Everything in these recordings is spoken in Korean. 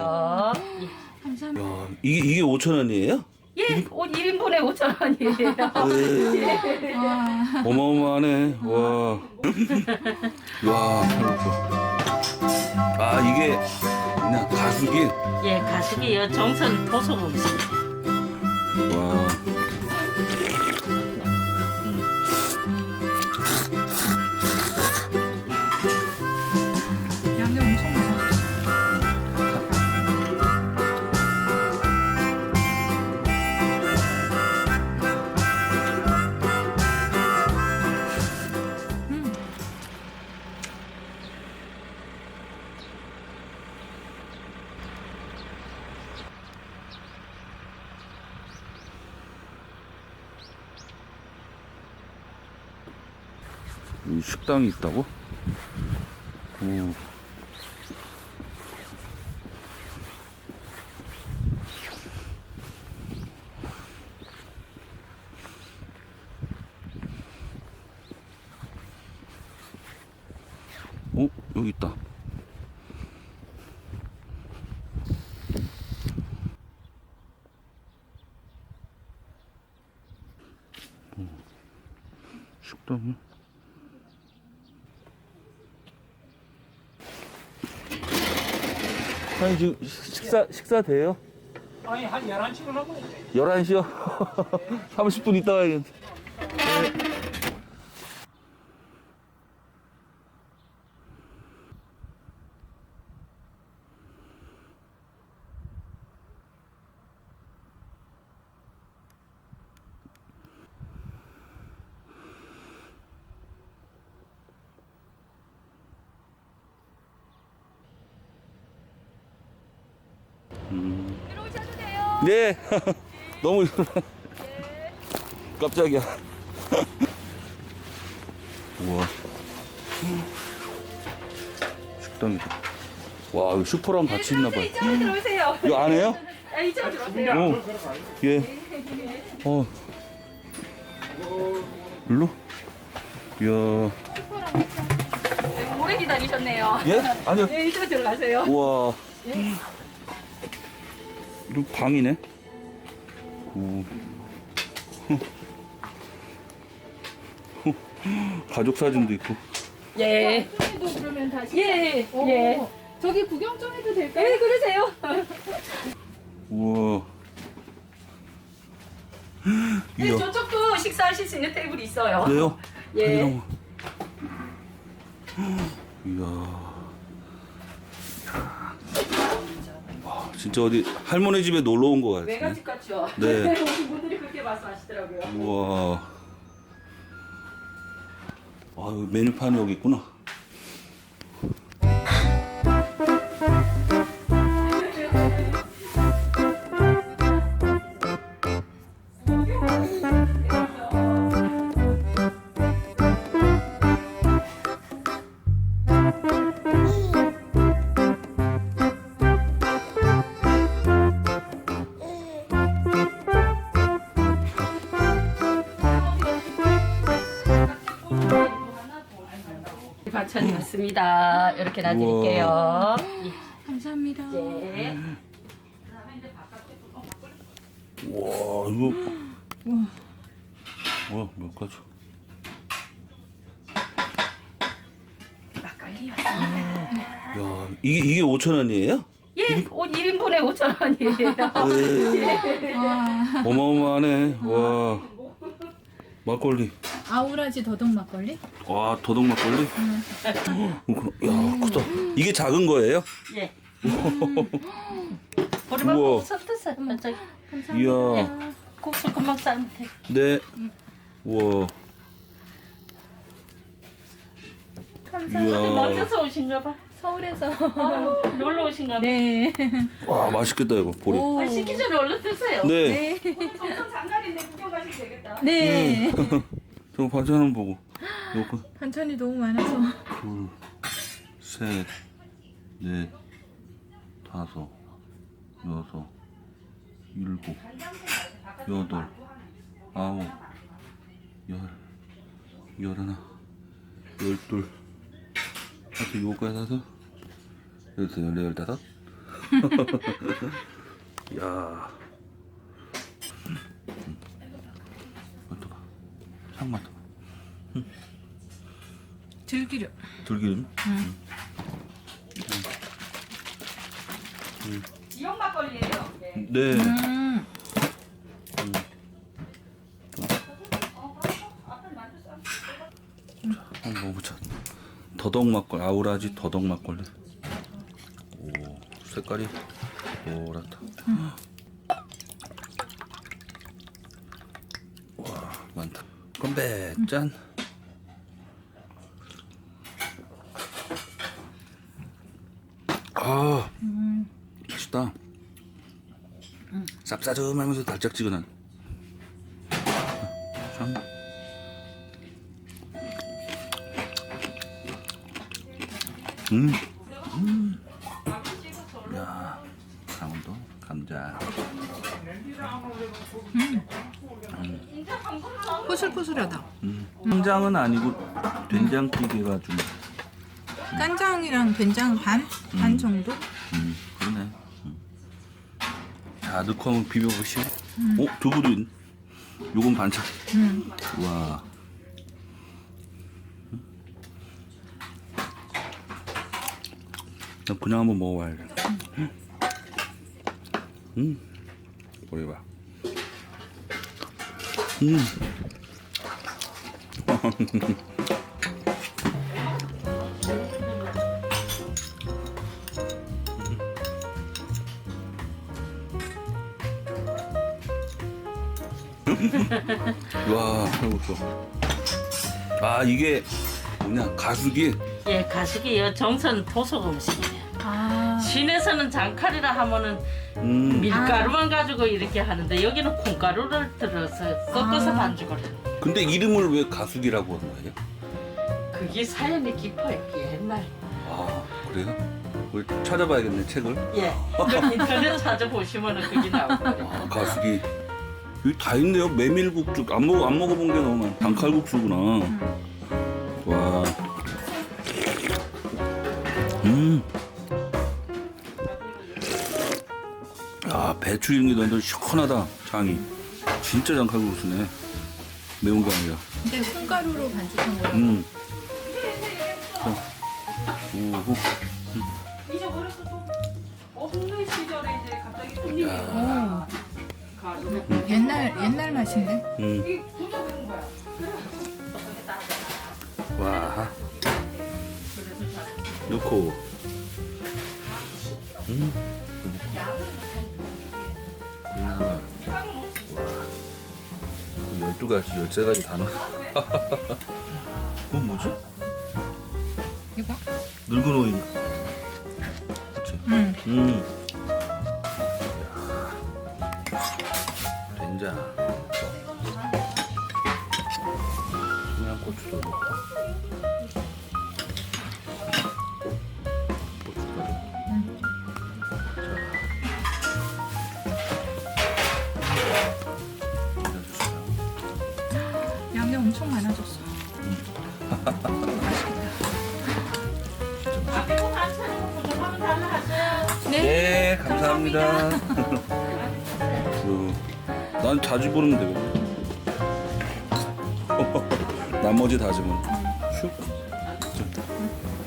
드릴게요. 야, 이게 이게 5천 원이에요? 예, 옷 1인분에 5천 원이에요. 네. 어마어마하네. 와. 와, 아 이게 그냥 가수기. 예, 가식이요. 정선 도소 음식. 와. 식당이 있다고? 오. 어? 여기 있다. 어, 식당 이? 아니 지금 식사 식사 돼요? 아니 한 11시로 하고 있네 11시요? 30분 있다 가야겠네. 네. 너무 깜짝이야. 우와. 식당이다. 와, 여기 슈퍼랑 같이 있나 봐요. 이쪽으로 들어오세요. 이거 안 해요? 아, 이쪽으로 들어오세요. 어. 예. 어. 일로? 이야. 오래 기다리셨네요. 예? 아니요. 네, 이쪽으로 들어가세요. 우와. 이거 방이네. 오. 가족 사진도 있고. 예. 도 그러면 다시. 예, 어, 예. 저기 구경 좀 해도 될까요? 예, 그러세요. 우와. 네, 이야. 저쪽도 식사하실 수 있는 테이블이 있어요. 그래요? 예. 이야. 진짜 어디 할머니 집에 놀러 온거 같네. 외갓집 같죠? 네. 오신 분들이 그렇게 말씀하시더라고요. 우와. 아, 여기 메뉴판이 여기 있구나. 반찬이 왔습니다. 이렇게 놔드릴게요. 감사합니다. 예. 와, 이거. 와, 몇 가지. 막걸리요. 야, 이게, 이게 5천 원이에요? 예, 옷 1인분에 5천 원이에요. 네. 어마어마하네. 와. 막걸리. 아우라지 더덕 막걸리? 와, 도둑 막걸리? 어, 그- 야, 크다. 이게 작은 거예요? 예. 우와. 보리밥국 선뜻 먼저 이야. 국수 금방 싸면 돼. 네. 우와. 이야. 먼저서 오신가 봐. 서울에서. 놀러 오신가 봐. 네. 와, 맛있겠다, 이거. 보리. 오. 아, 식기 전에 얼른 드세요. 네. 엄청 장날인데 구경 가시면 되겠다. 네. 저 반찬 한번 보고. 반찬이 너무 많아서. 둘, 셋, 넷, 다섯, 여섯, 일곱, 여덟, 아홉, 열, 열하나, 열둘, 하여튼 요거까지 해서 열세, 열네, 열다섯, 야. 향 맡아봐. 들기름. 들기름. 막걸리예요. 네. 네. 음. 한번 먹어보자. 더덕 막걸리, 아우라지 더덕 막걸리. 오, 색깔이 노랗다. 와, 많다. 건배, 짠. 아, 맛있다. 쌉싸름하면서 달짝지근한. 참. 음. 음. 야, 강원도 감자. 포슬포슬하다. 음. 간장은 아니고 된장찌개가 좀, 간장이랑 된장 반? 반 정도? 음, 그러네. 음. 자, 넣고 한번 비벼보시오. 어, 두부도 있네. 요건 반찬. 음. 와. 나 그냥 한번 먹어봐야 돼. 음. 오래 봐. 음. 와, 칼국수. 아, 이게 뭐냐, 가수기. 예, 가식이요. 정선 토속 음식이에요. 아. 시내에서는 장칼이라 하면은 음. 밀가루만 가지고 이렇게 하는데 여기는 콩가루를 들어서 섞어서 아. 반죽을 해요. 근데 이름을 왜 가수기라고 하는 거예요? 그게 사연이 깊어요. 옛날. 아, 그래요? 그걸 찾아봐야겠네, 책을. 예. 그 인터넷 찾아보시면은 그게 나오거든요. 아, 가수기. 여기 다 있네요. 메밀국죽. 안 먹어, 안 먹어본 게 너무 많아. 단칼국수구나. 와. 음. 배추 이런 게 완전 시원하다. 장이. 진짜 장칼국수네. 매운 게 아니라. 근데 콩가루로 반죽한 거야. 음. 자. 오호. 잊어버렸어 또. 없는 시절에 이제 갑자기 손님이 오. 옛날 옛날 맛인데. 음. 이게 진짜 그런 거야. 와. 넣고. 12가지, 13가지 다 넣어. 그건 뭐지? 이거? 늙은 오이. 그치? 음. 음. 이야. 된장. 청양고추도 넣고. 하세요. 네, 감사합니다. 그, 난 자주 보는 되거든. 나머지 다지면 슉,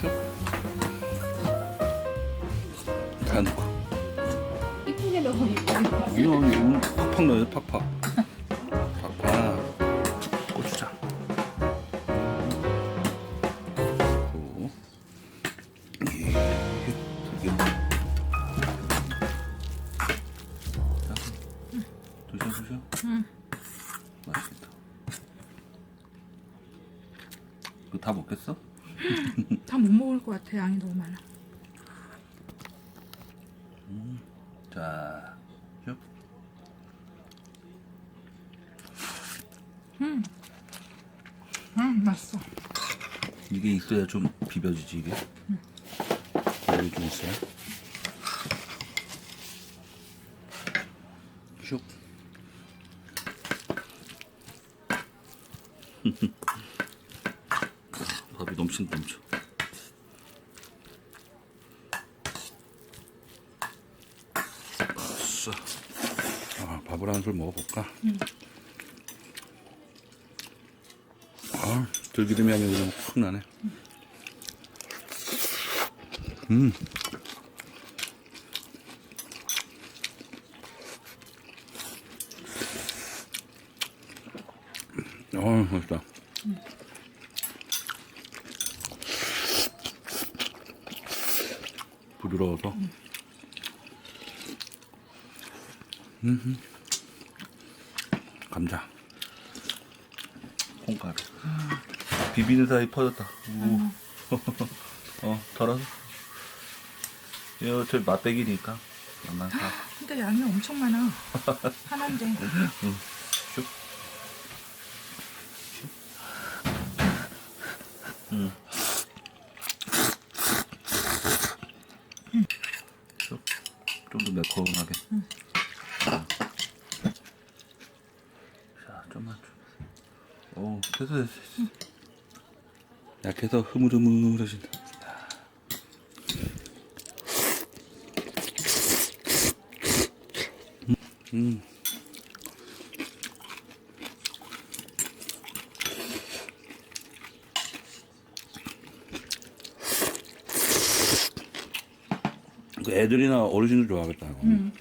슉, 다 넣고. 이쁘게 넣어. 이거 음, 팍팍 넣어요. 팍팍. 먹겠어? 다 못 먹을 것 같아. 양이 너무 많아. 자, 슉. 음 맛있어. 이게 있어야 좀 비벼지지 이게. 여기 좀 있어요. 슉. 넘친 넘쳐. 됐어. 아, 밥을 한 술 먹어볼까? 아, 들기름이 향이 그냥 확 나네. 음. 어, 맛있다. 부드러워서. 음. 감자. 콩가루. 비비는 사이 퍼졌다. 오. 어, 덜어서. 이거 저 맛배기니까. 양만 사. 근데 양이 엄청 많아. 하나인데. 슉. 음. 슉. 좀더 매콤하게. 자, 좀만 좀. 오, 됐어, 됐어. 됐어. 약해서 흐물흐물해진다. 음. 그 애들이나 어르신들 좋아하겠다. 이거. 음.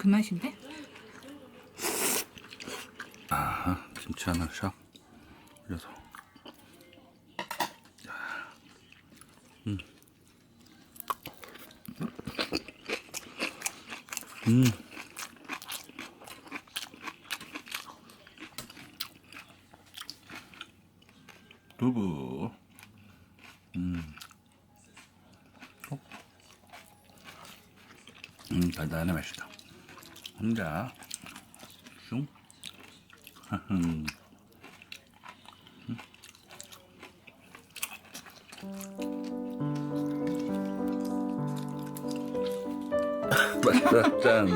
그 맛인데? 아하, 김치 하나 샥 올려서. 음. 음. 두부. 음. 어? 음, 단단해 맛있다. 혼자. 슝. 짠.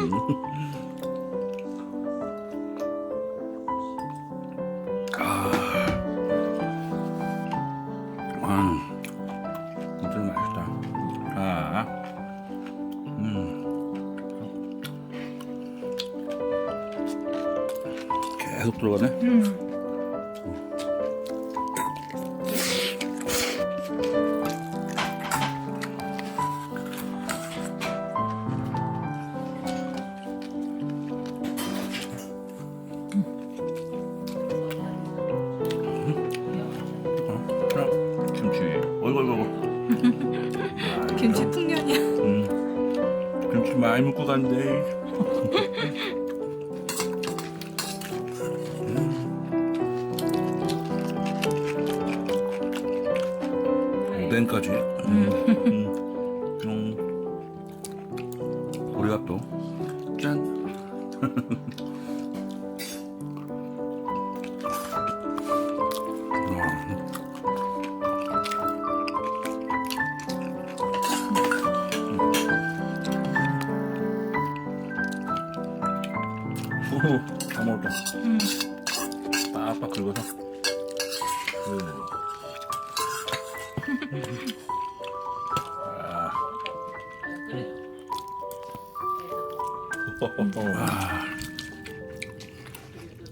먹고 간대. 오뎅까지. 음. 음. 다 먹었다. 음. 빡빡 긁어서. 음. 아. 아.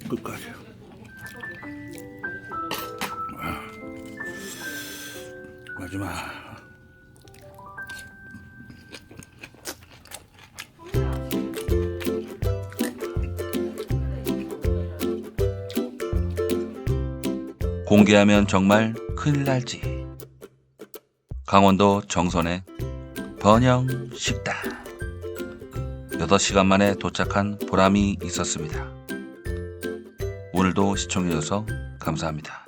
끝까지. 아. 마지막. 공개하면 정말 큰일 날지. 강원도 정선의 번영 식당. 6시간 만에 도착한 보람이 있었습니다. 오늘도 시청해주셔서 감사합니다.